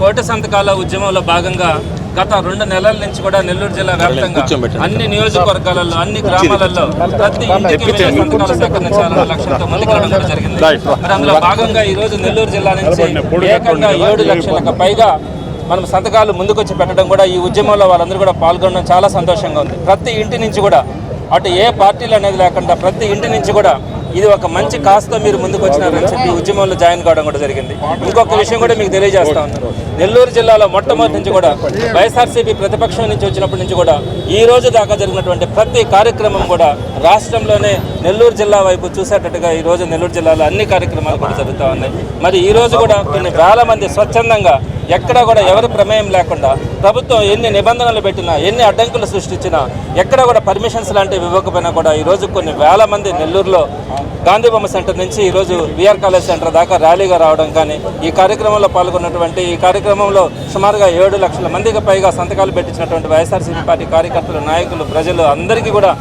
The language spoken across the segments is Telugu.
కోటి సంతకాల ఉద్యమంలో భాగంగా గత రెండు నెలల నుంచి కూడా నెల్లూరు జిల్లా వ్యాప్తంగా అన్ని నియోజకవర్గాలలో అన్ని గ్రామాలలో ప్రతి ఇంటికి సంతకాలు సేకరించాలన్న లక్ష్యంతో ముందుకెళ్ళడం కూడా జరిగింది. మరి అందులో భాగంగా ఈ రోజు నెల్లూరు జిల్లా నుంచి ఏకంగా ఏడు లక్షలకు పైగా మనం సంతకాలు ముందుకొచ్చి పెట్టడం కూడా ఈ ఉద్యమంలో వాళ్ళందరూ కూడా పాల్గొనడం చాలా సంతోషంగా ఉంది. ప్రతి ఇంటి నుంచి కూడా అటు ఏ పార్టీలు అనేది లేకుండా ప్రతి ఇంటి నుంచి కూడా ఇది ఒక మంచి కాస్తో మీరు ముందుకు వచ్చినారని చెప్పి ఉద్యమంలో జాయిన్ కావడం కూడా జరిగింది. ఇంకొక విషయం కూడా మీకు తెలియజేస్తా ఉన్నాను. నెల్లూరు జిల్లాలో మొట్టమొదటి నుంచి కూడా వైఎస్ఆర్సీపీ ప్రతిపక్షం నుంచి వచ్చినప్పటి నుంచి కూడా ఈ రోజు దాకా జరిగినటువంటి ప్రతి కార్యక్రమం కూడా రాష్ట్రంలోనే నెల్లూరు జిల్లా వైపు చూసేటట్టుగా ఈ రోజు నెల్లూరు జిల్లాలో అన్ని కార్యక్రమాలు కూడా జరుగుతూ ఉన్నాయి. మరి ఈ రోజు కూడా కొన్ని వేల మంది స్వచ్ఛందంగా ఎక్కడ కూడా ఎవరి ప్రమేయం లేకుండా ప్రభుత్వం ఎన్ని నిబంధనలు పెట్టినా ఎన్ని అడ్డంకులు సృష్టించినా ఎక్కడ కూడా పర్మిషన్స్ లాంటివి ఇవ్వకపోయినా కూడా ఈరోజు కొన్ని వేల మంది నెల్లూరులో గాంధీ బొమ్మ సెంటర్ నుంచి ఈరోజు విఆర్ కాలేజ్ సెంటర్ దాకా ర్యాలీగా రావడం కానీ ఈ కార్యక్రమంలో పాల్గొన్నటువంటి ఈ కార్యక్రమంలో సుమారుగా ఏడు లక్షల మందికి పైగా సంతకాలు పెట్టించినటువంటి వైఎస్ఆర్సీపీ పార్టీ కార్యకర్తలు నాయకులు ప్రజలు అందరికీ కూడా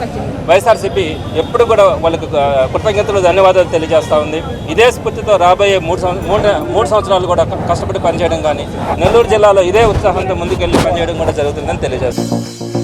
వైఎస్ఆర్సీపీ ఎప్పుడు కూడా వాళ్ళకు కృతజ్ఞతలు ధన్యవాదాలు తెలియజేస్తూ ఉంది. ఇదే స్ఫూర్తితో రాబోయే మూడు మూడు మూడు సంవత్సరాలు కూడా కష్టపడి పనిచేయడం కానీ నెల్లూరు జిల్లాలో ఇదే ఉత్సాహంతో ముందుకెళ్ళి పనిచేయడం కూడా జరుగుతుందని తెలియజేస్తుంది